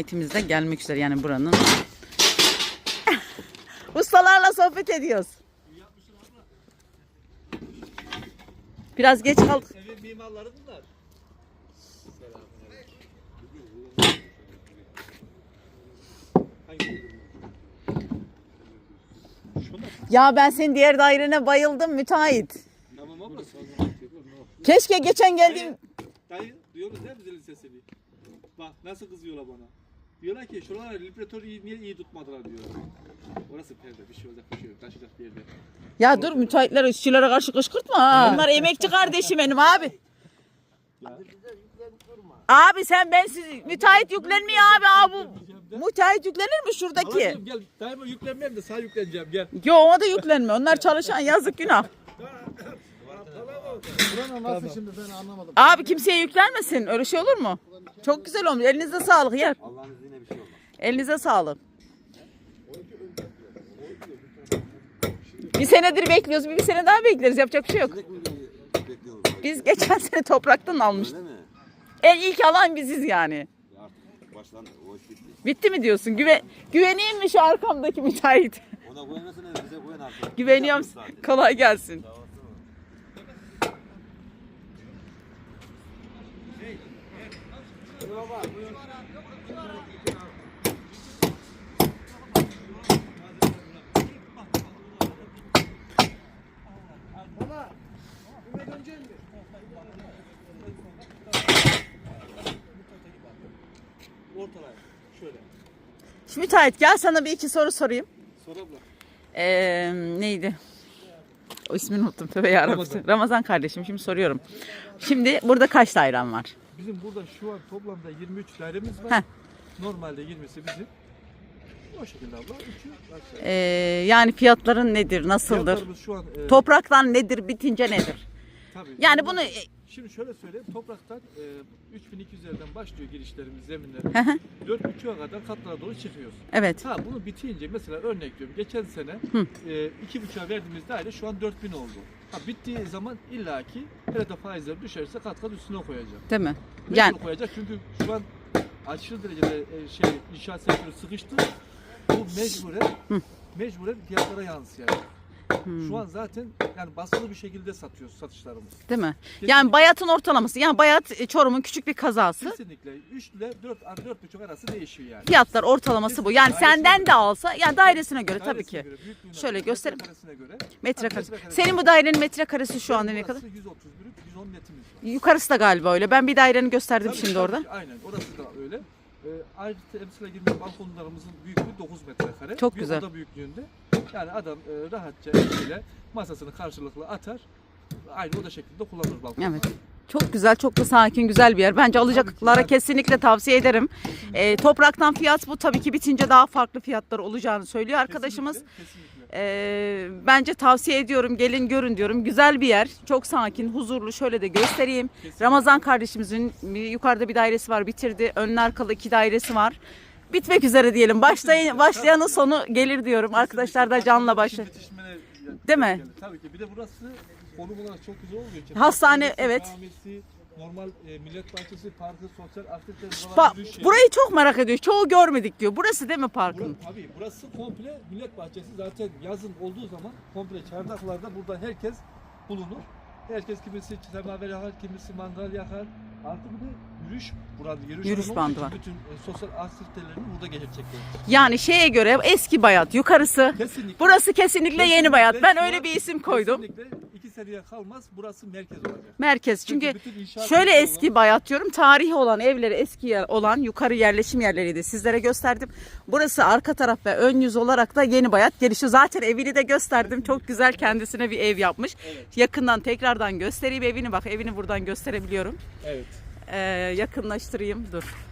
müteahhitimiz de gelmek üzere yani buranın. Ustalarla sohbet ediyoruz. Biraz geç kaldık. Evin mimarları bunlar. Ya ben senin diğer dairene bayıldım müteahhit. Tamam abla. Keşke geçen geldiğim... Dayı diyoruz değil mi zilin sesini? Bak nasıl kızıyorlar bana. Diyorlar ki şuralara lipratörü iyi, niye iyi tutmadılar diyor. Orası perde bir şey olacak bir şey yok. Taşıyacak bir yerde. Ya dur müteahhitler işçilere karşı kışkırtma ha. Bunlar emekçi kardeşim benim abi. Abi sen ben siz müteahhit yüklenmiyor abi abi bu. Müteahhit yüklenir mi şuradaki? Gel. Daima yüklenmeyeyim de sana yükleneceğim gel. Yo o da yüklenme. Onlar çalışan yazık günah. Buranın nasıl şimdi ben anlamadım. Abi kimseye yüklenmesin. Öyle şey olur mu? Çok güzel olmuş. Elinize sağlık yer. Allah'ın izniyle bir şey olmaz. Elinize sağlık. Bir senedir bekliyoruz. Bir sene daha bekleriz. Yapacak bir şey yok. Biz geçen sene topraktan almıştık. En ilk alan biziz yani. Baştan bitti. Bitti mi diyorsun? Güve güveneyim mi şu arkamdaki müteahhit? Ona öyle bize koyun artık. Güveniyorum. Kolay gelsin. Ortalar. Şöyle. Şimdi müteahhit gel sana bir iki soru sorayım. Sor abla. Ee, neydi? O ismini unuttum. Tövbe yarabbim. Ramazan. Ramazan. kardeşim şimdi soruyorum. Şimdi burada kaç dairen var? Bizim burada şu an toplamda 23 dairemiz var. Heh. Normalde 20'si bizim. O şekilde abla. Üçü aşağı. Ee, yani fiyatların nedir? Nasıldır? Fiyatlarımız şu an e, Topraktan nedir? Bitince nedir? Tabii. Yani bunu Şimdi şöyle söyleyeyim. Topraktan e, 3200'lerden başlıyor girişlerimiz, zeminler. Hı hı. 4.5'a kadar katlara doğru çıkıyoruz. evet. Ha bunu bitince mesela örnek diyorum. Geçen sene Hı. e, 2.5'a verdiğimiz daire şu an 4000 oldu. Ha bittiği zaman illaki hele de faizler düşerse kat kat üstüne koyacak. Değil mi? Mecbur Yani koyacak çünkü şu an aşırı derecede e, şey inşaat sektörü sıkıştı. Bu mecburen mecburen fiyatlara yansıyacak. Hmm. Şu an zaten yani basılı bir şekilde satıyoruz satışlarımız. değil mi? Kesinlikle. Yani bayatın ortalaması. Yani bayat e, Çorum'un küçük bir kazası. Kesinlikle 3 ile 4 4,5 arası değişiyor yani. Fiyatlar ortalaması bu. Yani Dairesine senden göre. de alsa yani dairesine göre tabii Dairesine ki. göre, Şöyle göre, göstereyim. metrekaresine göre. Metrekaresi. metrekaresi. Senin bu dairenin metrekaresi şu anda ne kadar? Burası 130 brüt, 110 netimiz var. Yukarısı da galiba öyle. Ben bir daireni gösterdim Tabii, şimdi tabii orada. Aynen orası da öyle. Ee, ayrıca temsile girmiş balkonlarımızın büyüklüğü 9 metrekare. Çok bir güzel. oda büyüklüğünde. Yani adam e, rahatça eliyle masasını karşılıklı atar. Aynı oda şeklinde kullanır balkonu. Evet. Çok güzel, çok da sakin, güzel bir yer. Bence alacaklara kesinlikle tavsiye ederim. Ee, topraktan fiyat bu. Tabii ki bitince daha farklı fiyatlar olacağını söylüyor arkadaşımız. Kesinlikle, kesinlikle. Ee, bence tavsiye ediyorum. Gelin görün diyorum. Güzel bir yer. Çok sakin, huzurlu. Şöyle de göstereyim. Kesinlikle. Ramazan kardeşimizin yukarıda bir dairesi var. Bitirdi. Önlü arkalı iki dairesi var. Bitmek üzere diyelim. Başlayın, başlayanın sonu gelir diyorum. Arkadaşlar da canla başla. Değil mi? Tabii ki. Bir de burası konum olarak çok güzel için. Hastane, evet. camisi, normal e, millet bahçesi, parkı, sosyal aktiviteler, Ba- buralar yürüyüş yeri. burayı çok merak ediyor. Çoğu görmedik diyor. Burası değil mi parkın? Bura, tabii burası komple millet bahçesi zaten yazın olduğu zaman komple çardaklarda burada herkes bulunur. Herkes kimisi semaver yakar, kimisi mangal yakar. Artı bir de yürüyüş burada yürüyüş, Yürüyüş alanı bandı var. Bütün e, sosyal aktivitelerini burada gerçekleştirir. Yani şeye göre eski bayat yukarısı. Kesinlikle. Burası kesinlikle yeni bayat. Ben öyle bir isim koydum. Kesinlikle seneye kalmaz burası merkez olacak. Merkez. Çünkü inşaat şöyle eski bayat diyorum. Tarihi olan evleri eski yer olan yukarı yerleşim yerleriydi. Sizlere gösterdim. Burası arka taraf ve ön yüz olarak da yeni bayat gelişiyor. Zaten evini de gösterdim. Çok güzel kendisine bir ev yapmış. Yakından tekrardan göstereyim evini. Bak evini buradan gösterebiliyorum. Evet. Ee, yakınlaştırayım. Dur.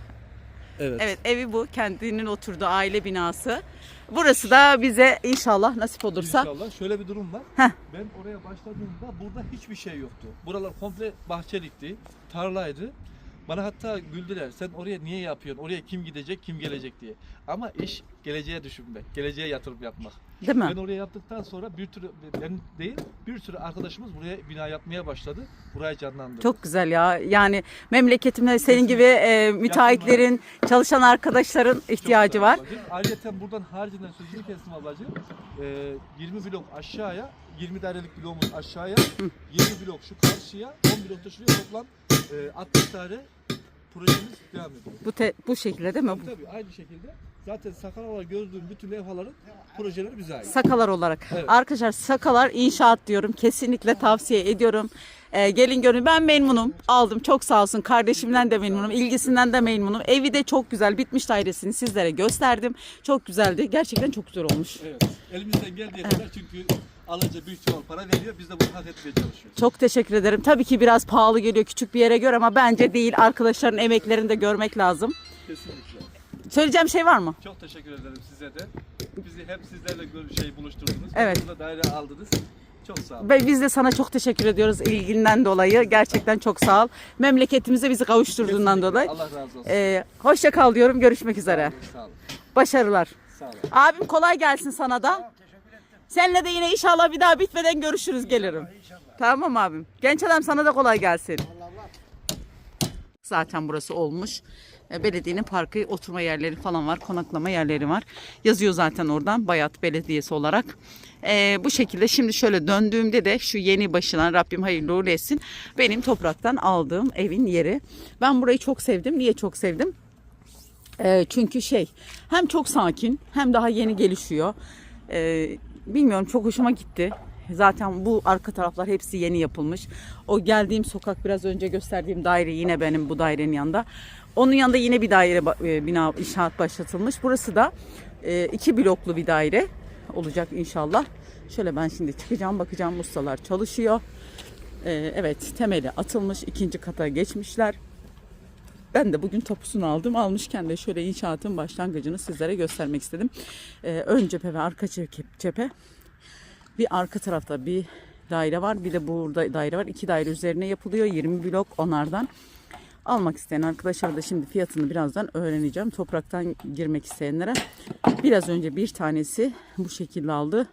Evet. Evet evi bu. Kendinin oturduğu aile binası. Burası da bize inşallah nasip olursa. İnşallah şöyle bir durum var. Heh. Ben oraya başladığımda burada hiçbir şey yoktu. Buralar komple bahçelikti, tarlaydı. Bana hatta güldüler. Sen oraya niye yapıyorsun? Oraya kim gidecek, kim gelecek diye. Ama iş geleceğe düşünmek, geleceğe yatırım yapmak. Değil mi? Ben oraya yaptıktan sonra bir tür ben değil, bir sürü arkadaşımız buraya bina yapmaya başladı. Burayı canlandırdı. Çok güzel ya. Yani memleketimde senin gibi e, müteahhitlerin, çalışan arkadaşların ihtiyacı var. ablacığım. Ayrıca buradan haricinde sözünü kestim ablacığım. Ee, 20 blok aşağıya, 20 dairelik bloğumuz aşağıya, 20 blok şu karşıya, 10 blok da şuraya toplam e, 60 tane projemiz devam ediyor. Bu te- bu şekilde değil mi? Tabii tabii aynı şekilde. Zaten Sakaralar gördüğüm bütün levhaların projeleri bize ait. Sakalar olarak. Evet. Arkadaşlar Sakalar inşaat diyorum. Kesinlikle tavsiye ediyorum. Ee, gelin görün ben memnunum. Aldım çok sağ olsun. Kardeşimden de memnunum. ilgisinden de memnunum. Evi de çok güzel. Bitmiş dairesini sizlere gösterdim. Çok güzeldi. Gerçekten çok güzel olmuş. Evet. Elimizden geldiği kadar çünkü alınca büyük çoğal para veriyor. Biz de bunu hak etmeye çalışıyoruz. Çok teşekkür ederim. Tabii ki biraz pahalı geliyor küçük bir yere göre ama bence değil. Arkadaşların emeklerini de görmek lazım. Kesinlikle. Söyleyeceğim şey var mı? Çok teşekkür ederim size de. Bizi hep sizlerle gör- şey buluşturdunuz. Evet. Burada daire aldınız. Çok sağ olun. Ve biz de sana çok teşekkür ediyoruz ilginden dolayı. Gerçekten çok sağ ol. Memleketimize bizi kavuşturduğundan Kesinlikle. dolayı. Allah razı olsun. Ee, hoşça kal diyorum. Görüşmek üzere. Sağ olun. Başarılar. Sağ olun. Abim kolay gelsin sana da. Seninle de yine inşallah bir daha bitmeden görüşürüz gelirim. Tamam abim. Genç adam sana da kolay gelsin. Zaten burası olmuş. E, Belediyenin parkı, oturma yerleri falan var, konaklama yerleri var. Yazıyor zaten oradan Bayat Belediyesi olarak. E, bu şekilde şimdi şöyle döndüğümde de şu yeni başına Rabbim hayırlı uğurlu etsin. Benim topraktan aldığım evin yeri. Ben burayı çok sevdim. Niye çok sevdim? E, çünkü şey hem çok sakin hem daha yeni gelişiyor. E, bilmiyorum çok hoşuma gitti. Zaten bu arka taraflar hepsi yeni yapılmış. O geldiğim sokak biraz önce gösterdiğim daire yine benim bu dairenin yanında. Onun yanında yine bir daire e, bina inşaat başlatılmış. Burası da e, iki bloklu bir daire olacak inşallah. Şöyle ben şimdi çıkacağım bakacağım ustalar çalışıyor. E, evet temeli atılmış ikinci kata geçmişler. Ben de bugün tapusunu aldım. Almışken de şöyle inşaatın başlangıcını sizlere göstermek istedim. Ee, ön cephe ve arka cephe. Bir arka tarafta bir daire var. Bir de burada daire var. İki daire üzerine yapılıyor. 20 blok onlardan. Almak isteyen arkadaşlar da şimdi fiyatını birazdan öğreneceğim. Topraktan girmek isteyenlere. Biraz önce bir tanesi bu şekilde aldı.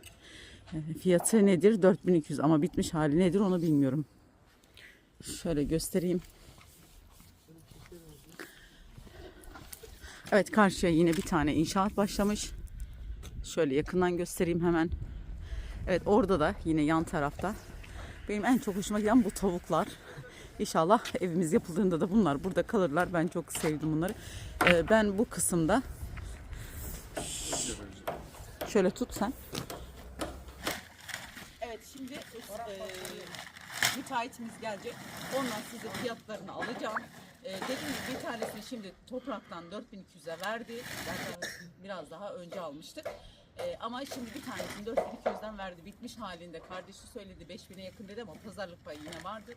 Ee, Fiyatı nedir? 4200 ama bitmiş hali nedir onu bilmiyorum. Şöyle göstereyim. Evet karşıya yine bir tane inşaat başlamış. Şöyle yakından göstereyim hemen. Evet orada da yine yan tarafta. Benim en çok hoşuma giden bu tavuklar. İnşallah evimiz yapıldığında da bunlar burada kalırlar. Ben çok sevdim bunları. Ee, ben bu kısımda şöyle tut sen. Evet şimdi e, müteahhitimiz gelecek. Ondan size fiyatlarını alacağım. E, dediğim gibi bir tanesini şimdi topraktan 4200'e verdi. Zaten biraz daha önce almıştık. E, ama şimdi bir tanesini 4200'den verdi. Bitmiş halinde. Kardeşi söyledi 5000'e yakın dedi ama pazarlık payı yine vardı.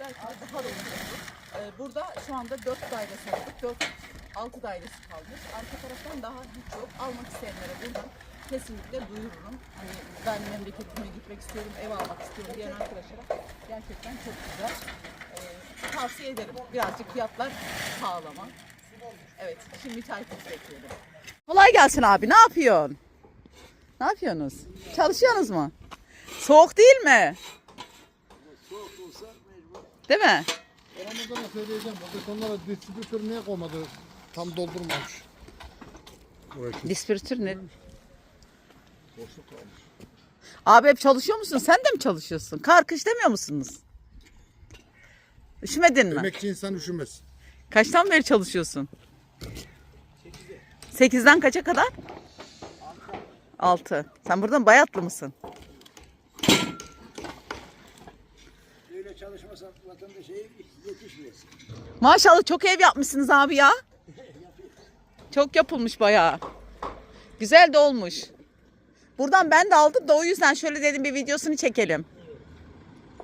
Belki de daha da ucuz. E, burada şu anda 4 daire sattık. 4 6 dairesi kalmış. Arka taraftan daha hiç yok. Almak isteyenlere buradan kesinlikle duyururum. Hani ben memleketime gitmek istiyorum, ev almak istiyorum diyen arkadaşlara gerçekten çok güzel. Tavsiye ederim. Birazcık fiyatlar sağlama. Evet, şimdi müteahhitimizi bekliyorum. Kolay gelsin abi. Ne yapıyorsun? Ne yapıyorsunuz? Çalışıyorsunuz mu? Soğuk değil mi? Değil mi? Ramazan'a söyleyeceğim. O betonlara distribütör niye koymadı? Tam doldurmamış. Dispiratör ne? boşluk kalmış. Abi hep çalışıyor musun? Sen de mi çalışıyorsun? Kar kış demiyor musunuz? Üşümedin mi? Emekçi insan üşümez. Kaçtan beri çalışıyorsun? 8'den kaça kadar? 6. Sen buradan Bayatlı mısın? Öyle çalışmasak vatandaşa yetişmeyiz. Maşallah çok ev yapmışsınız abi ya. Çok yapılmış bayağı. Güzel de olmuş. Buradan ben de aldım da o yüzden şöyle dedim bir videosunu çekelim.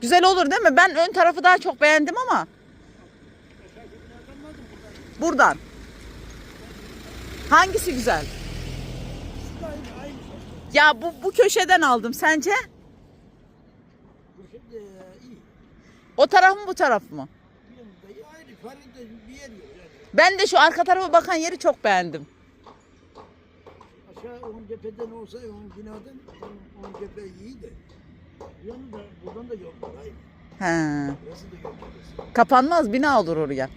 Güzel olur değil mi? Ben ön tarafı daha çok beğendim ama. Buradan. Hangisi güzel? Ya bu, bu köşeden aldım. Sence? O taraf mı bu taraf mı? Ben de şu arka tarafa bakan yeri çok beğendim. Aşağı onun cepheden olsa onun binadan onun, cephe iyi de. Yanı da buradan da yol var. Hayır. He. Burası da yol burası. Kapanmaz bina olur oraya.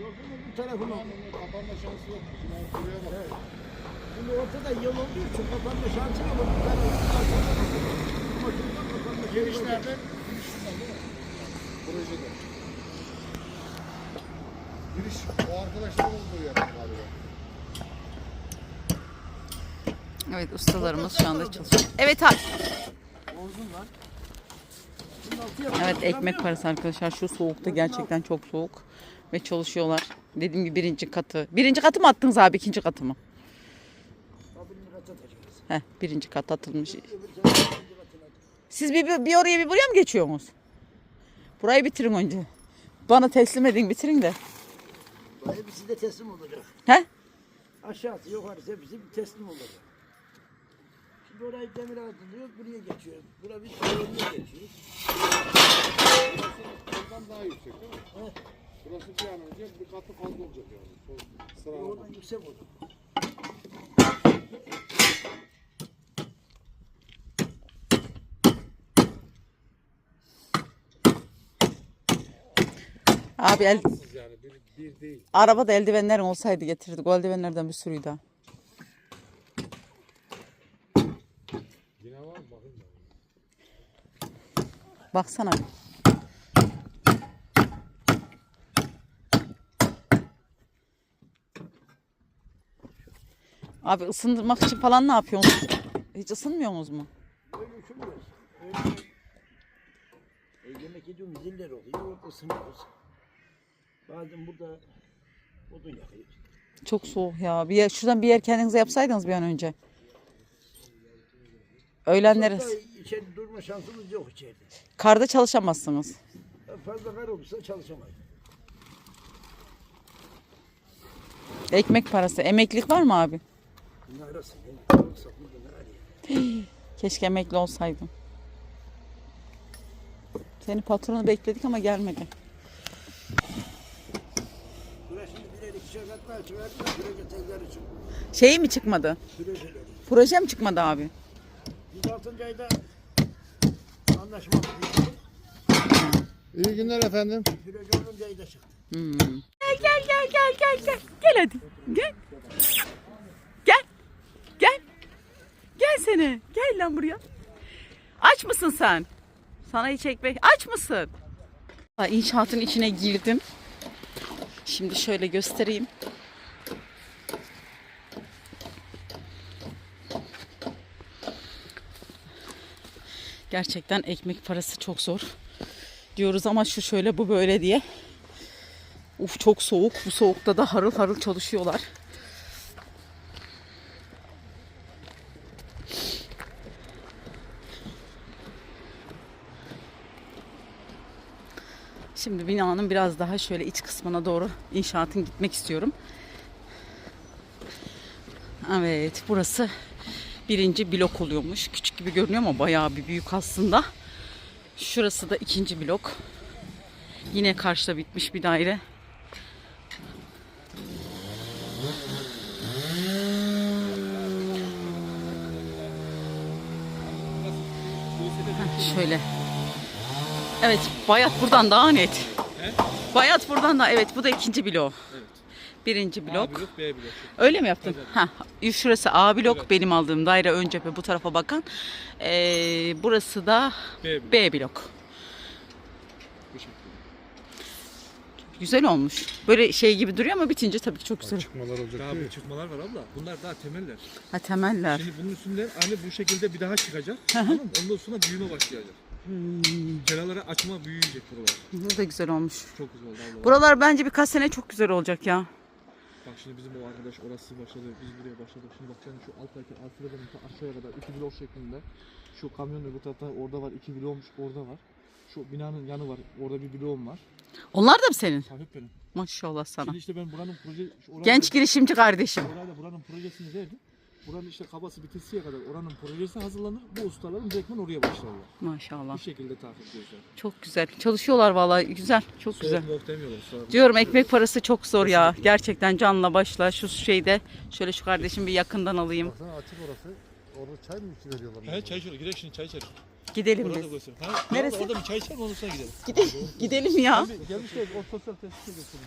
Yolun bu tarafına. Kapanma şansı yok. Şimdi buraya bak. Şimdi ortada yol olduğu için kapanma şansı yok. Bu tarafı Ama şuradan kapanma şansı yok. Girişlerde giriş şuradan değil mi? Projede. Giriş o arkadaşlar olduğu yer galiba. Evet ustalarımız şu anda çalışıyor. Evet abi. Bozun var. Evet ekmek parası arkadaşlar. Şu soğukta gerçekten çok soğuk. Ve çalışıyorlar. Dediğim gibi birinci katı. Birinci katı mı attınız abi ikinci katı mı? Heh birinci kat atılmış. Siz bir, bir, bir oraya bir buraya mı geçiyorsunuz? Burayı bitirin önce. Bana teslim edin bitirin de. Bu hepsi de teslim olacak. He? Aşağısı yukarısı hepsi teslim olacak. Orayı demir altılıyor, buraya geçiyor. Bura bir oraya geçiyor. Oradan daha yüksek değil mi? Evet. Burası bir an önce bir katı fazla olacak yani. Sıralama. Oradan yüksek olur. Abi el, yani bir, bir değil. arabada eldivenlerin olsaydı getirdik. O eldivenlerden bir sürüydü daha. Yine var mı? Bakın da. Baksana. Abi ısındırmak için falan ne yapıyorsunuz? Hiç ısınmıyorsunuz mu? Öyle üşümüyoruz. Öyle e, yemek yediğimiz ziller oluyor, orada ısınıyoruz. Bazen burada odun yakıyoruz. Çok soğuk ya. Bir yer, şuradan bir yer kendinize yapsaydınız bir an önce. Öğlenleri Fazla içeri durma şansımız yok içeride. karda çalışamazsınız. Fazla kar olursa çalışamayız. Ekmek parası. Emeklilik var mı abi? Ne arasın? Keşke emekli olsaydım. Seni patronu bekledik ama gelmedi. Şey mi çıkmadı? Proje mi çıkmadı abi? Biz 6. ayda anlaşma. İyi günler efendim. Proje 10. ayda çıktı. Hmm. Gel gel gel gel gel gel. Gel hadi. Gel. Gel. Gel. Gel seni. Gel lan buraya. Aç mısın sen? Sana hiç ekmek. Aç mısın? İnşaatın içine girdim. Şimdi şöyle göstereyim. Gerçekten ekmek parası çok zor. Diyoruz ama şu şöyle bu böyle diye. Uf çok soğuk. Bu soğukta da harıl harıl çalışıyorlar. Şimdi binanın biraz daha şöyle iç kısmına doğru inşaatın gitmek istiyorum. Evet burası birinci blok oluyormuş. Küçük gibi görünüyor ama bayağı bir büyük aslında. Şurası da ikinci blok. Yine karşıda bitmiş bir daire. Heh, Şöyle. Evet, Bayat buradan daha net. Bayat buradan da evet bu da ikinci blok. Birinci blok. A blok, B blok. Öyle mi yaptın? Ha, şurası A blok benim aldığım daire ön cephe bu tarafa bakan. Ee, burası da B blok. B blok. Güzel olmuş. Böyle şey gibi duruyor ama bitince tabii ki çok güzel. Çıkmalar olacak Daha değil bir mi? çıkmalar var abla. Bunlar daha temeller. Ha temeller. Şimdi bunun üstünde hani bu şekilde bir daha çıkacak. tamam mı? Ondan sonra büyüme başlayacak. Kenarları açma büyüyecek buralar. Bu da güzel olmuş. Çok güzel oldu abla. Buralar bence birkaç sene çok güzel olacak ya. Bak şimdi bizim o arkadaş orası başladı. Biz buraya başladık. Şimdi bak yani şu alttaki altıların ta aşağıya kadar iki blok şeklinde. Şu kamyonun bu tarafta orada var. iki bloğummuş orada var. Şu binanın yanı var. Orada bir bloğum var. Onlar da mı senin? Sahip benim. Maşallah sana. Şimdi işte ben buranın proje... Genç girişimci kardeşim. Orayı da buranın projesini verdim. Buranın işte kabası bitesiye kadar oranın projesi hazırlanır. Bu ustaların direktmen oraya başlarlar. Maşallah. Bu şekilde takip ediyorlar. Çok güzel. Çalışıyorlar vallahi güzel. Çok güzel. Yok demiyorlar. Diyorum ekmek parası çok zor ya. Gerçekten canla başla şu şeyde. Şöyle şu kardeşim bir yakından alayım. Baksana açık orası. Orada çay mı içi veriyorlar? He çay içiyor. Gidelim şimdi çay içelim. Gidelim biz. göster. Ha, Neresi? Orada, bir çay içelim ondan sonra gidelim. Gidelim, gidelim ya. Abi gelmişler o sosyal tesise götürün.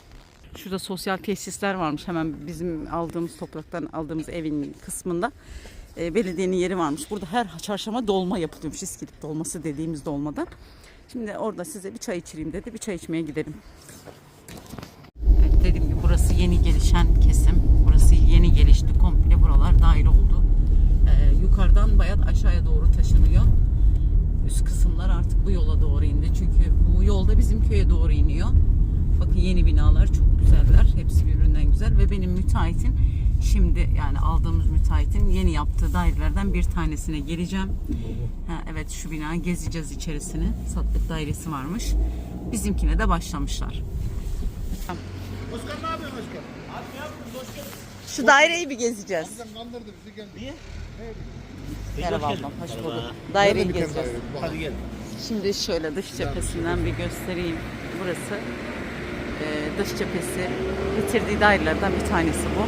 Şurada sosyal tesisler varmış hemen bizim aldığımız topraktan aldığımız evin kısmında. E, belediyenin yeri varmış. Burada her çarşamba dolma yapılıyormuş. İskilip dolması dediğimiz dolmadan. Şimdi orada size bir çay içireyim dedi. Bir çay içmeye gidelim. Evet dediğim gibi burası yeni gelişen kesim. Burası yeni gelişti. Komple buralar dahil oldu. E, yukarıdan bayağı aşağıya doğru taşınıyor. Üst kısımlar artık bu yola doğru indi. Çünkü bu yolda bizim köye doğru iniyor. Bakın yeni binalar çok güzeller. Hepsi birbirinden güzel ve benim müteahhitin şimdi yani aldığımız müteahhitin yeni yaptığı dairelerden bir tanesine geleceğim. Ha, evet şu bina gezeceğiz içerisini. Satlık dairesi varmış. Bizimkine de başlamışlar. Özkan ne yapıyorsun Özkan? Şu daireyi bir gezeceğiz. Bizden kandırdı bizi geldi. Niye? Merhaba ablam, hoş bulduk. Daireyi gezeceğiz. Hadi gel. Şimdi şöyle dış cephesinden bir göstereyim. Burası dış cephesi bitirdiği dairelerden bir tanesi bu.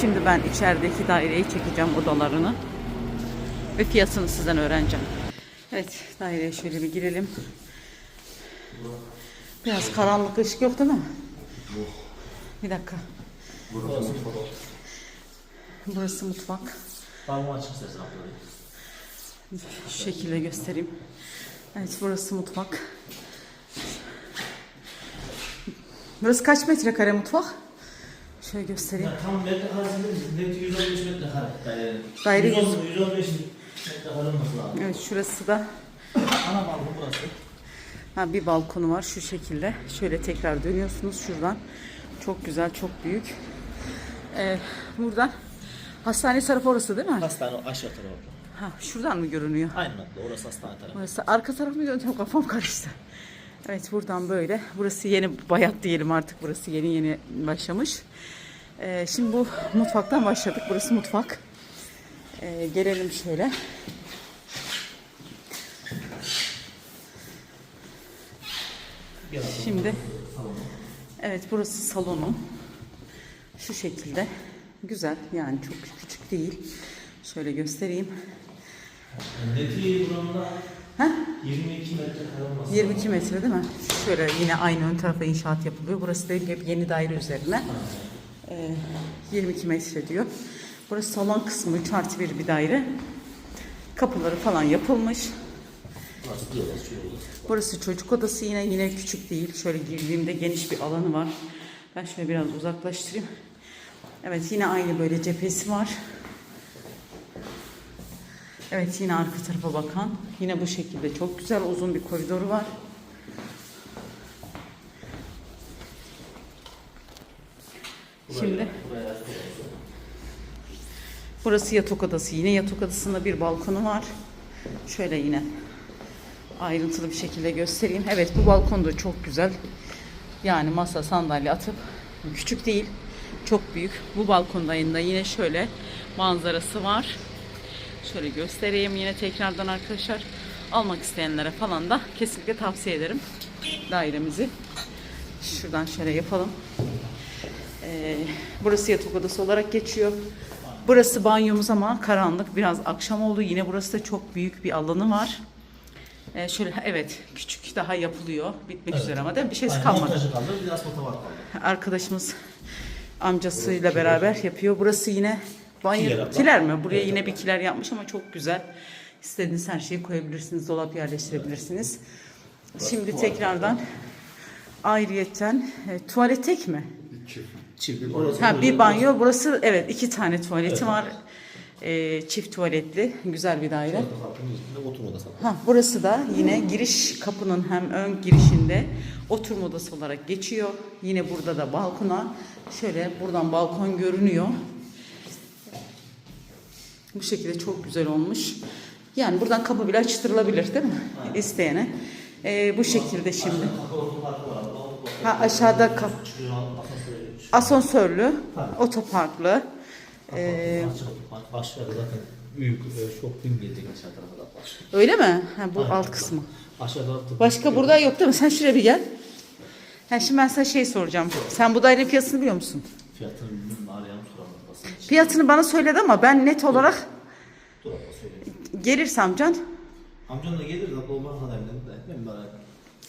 Şimdi ben içerideki daireyi çekeceğim odalarını ve fiyatını sizden öğreneceğim. Evet daireye şöyle bir girelim. Biraz karanlık ışık yok değil mi? Bir dakika. Burası mutfak. Balkon açık istersen. Şu şekilde göstereyim. Evet burası mutfak. Burası kaç metrekare mutfak? Şöyle göstereyim. Ya tam metrekaresinde net 115 metrekare daire. Daire 110 115 metrekare olması lazım. Evet şurası da Ana balkon burası. ha, bir balkonu var şu şekilde. Şöyle tekrar dönüyorsunuz şuradan. Çok güzel, çok büyük. Ee, buradan hastane tarafı orası değil mi? Hastane aşağı tarafı. Ha, şuradan mı görünüyor? Aynen orası hastane tarafı. Burası arka taraf mı döndüm kafam karıştı. Evet buradan böyle. Burası yeni bayat diyelim artık. Burası yeni yeni başlamış. Ee, şimdi bu mutfaktan başladık. Burası mutfak. Ee, gelelim şöyle. Şimdi evet burası salonu. Şu şekilde. Güzel yani çok küçük değil. Şöyle göstereyim. Neti buramda Ha? 22 metrekare olması 22 metre değil mi? Şöyle yine aynı ön tarafa inşaat yapılıyor. Burası da hep yeni daire üzerine. Ee, 22 metre diyor. Burası salon kısmı 3 artı 1 bir daire. Kapıları falan yapılmış. Burası çocuk odası yine yine küçük değil. Şöyle girdiğimde geniş bir alanı var. Ben şöyle biraz uzaklaştırayım. Evet yine aynı böyle cephesi var. Evet yine arka tarafa bakan. Yine bu şekilde çok güzel uzun bir koridoru var. Şimdi burası yatak odası. Yine yatak odasında bir balkonu var. Şöyle yine ayrıntılı bir şekilde göstereyim. Evet bu balkon da çok güzel. Yani masa sandalye atıp küçük değil. Çok büyük. Bu balkonda yine yine şöyle manzarası var. Şöyle göstereyim yine tekrardan arkadaşlar. Almak isteyenlere falan da kesinlikle tavsiye ederim dairemizi. Şuradan şöyle yapalım. Ee, burası yatak odası olarak geçiyor. Burası banyomuz ama karanlık. Biraz akşam oldu. Yine burası da çok büyük bir alanı var. Ee, şöyle evet küçük daha yapılıyor. Bitmek üzere ama değil mi? Bir şey kalmadı. kaldı bir de asfalta var kaldı. Arkadaşımız amcasıyla beraber yapıyor. Burası yine banyo Kiler mi? Buraya yine bir kiler yapmış ama çok güzel. İstediğiniz her şeyi koyabilirsiniz. Dolap yerleştirebilirsiniz. Şimdi tekrardan ayrıyetten e, tuvalet tek mi? Çift. Orası Ha bir banyo. Burası evet iki tane tuvaleti var. E, çift tuvaletli. Güzel bir daire. Kapının üstünde oturma odası var. Ha, burası da yine giriş kapının hem ön girişinde oturma odası olarak geçiyor. Yine burada da balkona şöyle buradan balkon görünüyor. Bu şekilde çok güzel olmuş. Yani buradan kapı bile açtırılabilir değil mi? İsteyene. Ee, bu şekilde şimdi. Ha aşağıda kap asansörlü, otoparklı. Ee, zaten büyük e, çok bin gelecek aşağı tarafa da öyle mi? Ha, bu Aynen. alt kısmı. Aşağıda da Başka burada yok değil mi? Sen şuraya bir gel. Ha, şimdi ben sana şey soracağım. Sen bu dairenin fiyatını biliyor musun? fiyatını bilmiyorum Fiyatını bana söyledi ama ben net olarak Dur abla söyleyeyim. gelirse amcan. Amcan da gelir de babam kadar dedim de ben ettim.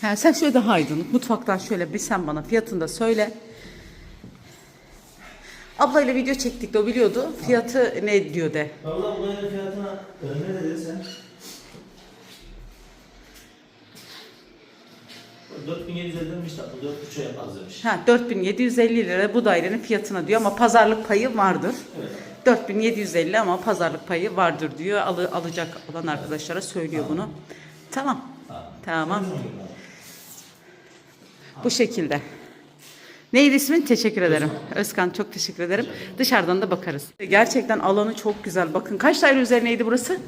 Ha, sen şöyle daha aydınlık. Mutfaktan şöyle bir sen bana fiyatını da söyle. Ablayla video çektik de o biliyordu. Fiyatı ne diyor de. Valla bu daire fiyatına e, ne dedin sen? 4750 demiş de 4.5'a yaparız demiş. Ha 4750 lira bu dairenin fiyatına diyor ama pazarlık payı vardır. Evet. 4750 ama pazarlık payı vardır diyor. Alı, alacak olan arkadaşlara söylüyor bunu. Tamam. Tamam. Bu şekilde. Neydi ismin? Teşekkür ederim. Özkan çok teşekkür ederim. Dışarıdan da bakarız. Gerçekten alanı çok güzel. Bakın kaç daire üzerineydi burası?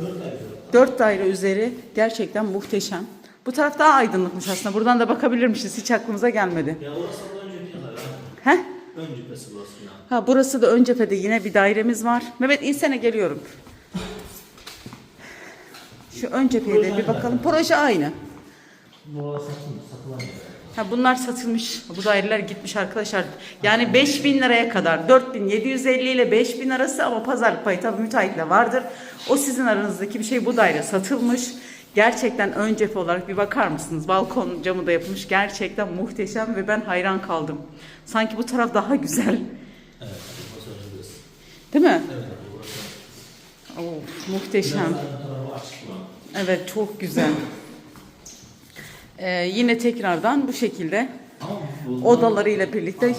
Dört daire üzeri. Gerçekten muhteşem. Bu taraf daha aydınlıkmış aslında. Buradan da bakabilirmişiz. Hiç aklımıza gelmedi. Ya orası da bir yana. He? Ön cephesi burası ya. Ha burası da ön cephede yine bir dairemiz var. Mehmet insene geliyorum. Şu ön cepheye de bir bakalım. Proje aynı. Bu arası satılmış, satılan yer. Ha bunlar satılmış. Bu daireler gitmiş arkadaşlar. Yani 5000 liraya kadar 4750 ile 5000 arası ama pazarlık payı tabii müteahhitle vardır. O sizin aranızdaki bir şey bu daire satılmış. Gerçekten ön cephe olarak bir bakar mısınız? Balkon camı da yapılmış. Gerçekten muhteşem ve ben hayran kaldım. Sanki bu taraf daha güzel. Evet. Değil mi? Evet. Of, muhteşem. Evet çok güzel. Ee, yine tekrardan bu şekilde odalarıyla birlikte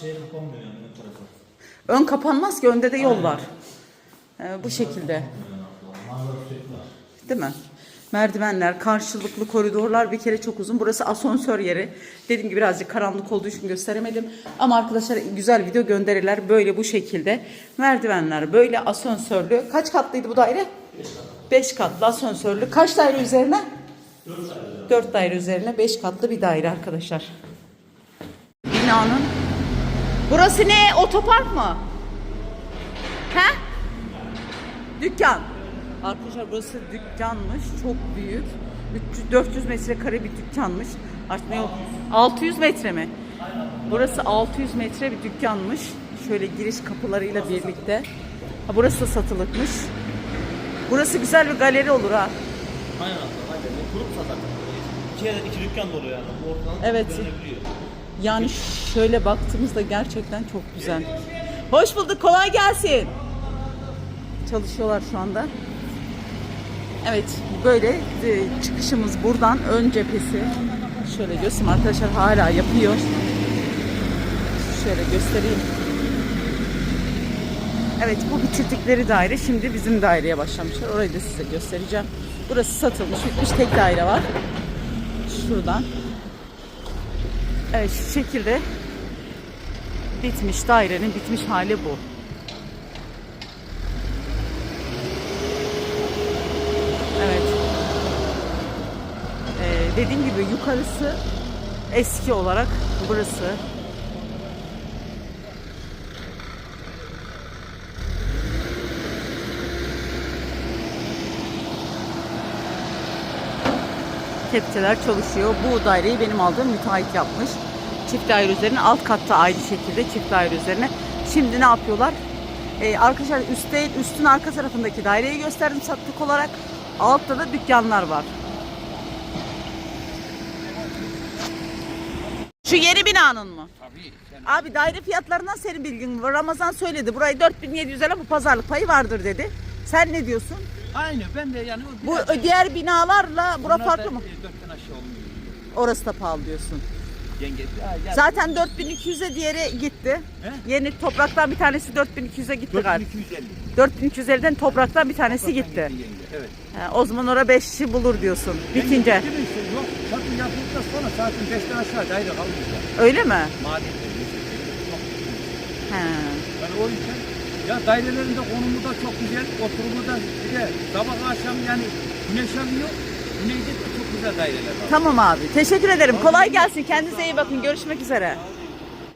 şey kapanmıyor yani ön tarafı. ön kapanmaz ki önde de yol var. Ee, bu şekilde değil mi? Merdivenler, karşılıklı koridorlar bir kere çok uzun. Burası asansör yeri. Dediğim gibi birazcık karanlık olduğu için gösteremedim. Ama arkadaşlar güzel video gönderirler. Böyle bu şekilde. Merdivenler böyle asansörlü. Kaç katlıydı bu daire? 5 katlı asansörlü. Kaç daire üzerine? 4 daire üzerine 5 katlı bir daire arkadaşlar. Binanın. Burası ne? Otopark mı? He? Dükkan. Arkadaşlar burası dükkanmış. Çok büyük. 300 400 metrekare bir dükkanmış. Artık ne yok? 600 metre mi? Burası 600 metre bir dükkanmış. Şöyle giriş kapılarıyla birlikte. Ha, burası da satılıkmış. Burası güzel bir galeri olur ha. Aynen aynen. Kurup satar. İki yerden iki dükkan dolu yani. Bu ortadan Evet. Yani şöyle baktığımızda gerçekten çok güzel. Hoş bulduk, kolay gelsin. Çalışıyorlar şu anda. Evet, böyle e, çıkışımız buradan ön cephesi. Şöyle göstereyim arkadaşlar hala yapıyor. Şöyle göstereyim. Evet bu bitirdikleri daire şimdi bizim daireye başlamışlar. Orayı da size göstereceğim. Burası satılmış, bitmiş tek daire var. Şuradan. Evet şu şekilde bitmiş dairenin bitmiş hali bu. Evet. Ee, dediğim gibi yukarısı eski olarak burası. Kepçeler çalışıyor. Bu daireyi benim aldığım müteahhit yapmış. Çift daire üzerine alt katta aynı şekilde çift daire üzerine. Şimdi ne yapıyorlar? Ee, arkadaşlar üstte, üstün arka tarafındaki daireyi gösterdim satlık olarak. Altta da dükkanlar var. Şu yeni binanın mı? Tabii. Abi daire fiyatlarından senin bilgin var. Ramazan söyledi. Burayı 4700 lira bu pazarlık payı vardır dedi. Sen ne diyorsun? Aynı ben de yani Bu diğer binalarla bura Bunlar farklı mı? e, Dörtten aşağı olmuyor. Orası da pahalı diyorsun. Yenge. Ya, ya, Zaten 4200'e diğeri gitti. He? Yeni topraktan bir tanesi 4200'e gitti galiba. 4250. 4250'den topraktan bir tanesi gitti. Yenge, Evet. Ha, o zaman orada 5'i bulur diyorsun. Bitince. Yenge, değil mi işte? Yok satın yapıldıktan sonra zaten 5'ten aşağı daire kalmayacak. Öyle mi? Maden de çok He. Yani o yüzden ya dairelerin de konumu da çok güzel, oturumu da bir de sabah akşam yani güneş alıyor. Güneyde de güzel daireler var. Tamam abi. Teşekkür ederim. Kolay gelsin. Kendinize iyi bakın. Görüşmek üzere.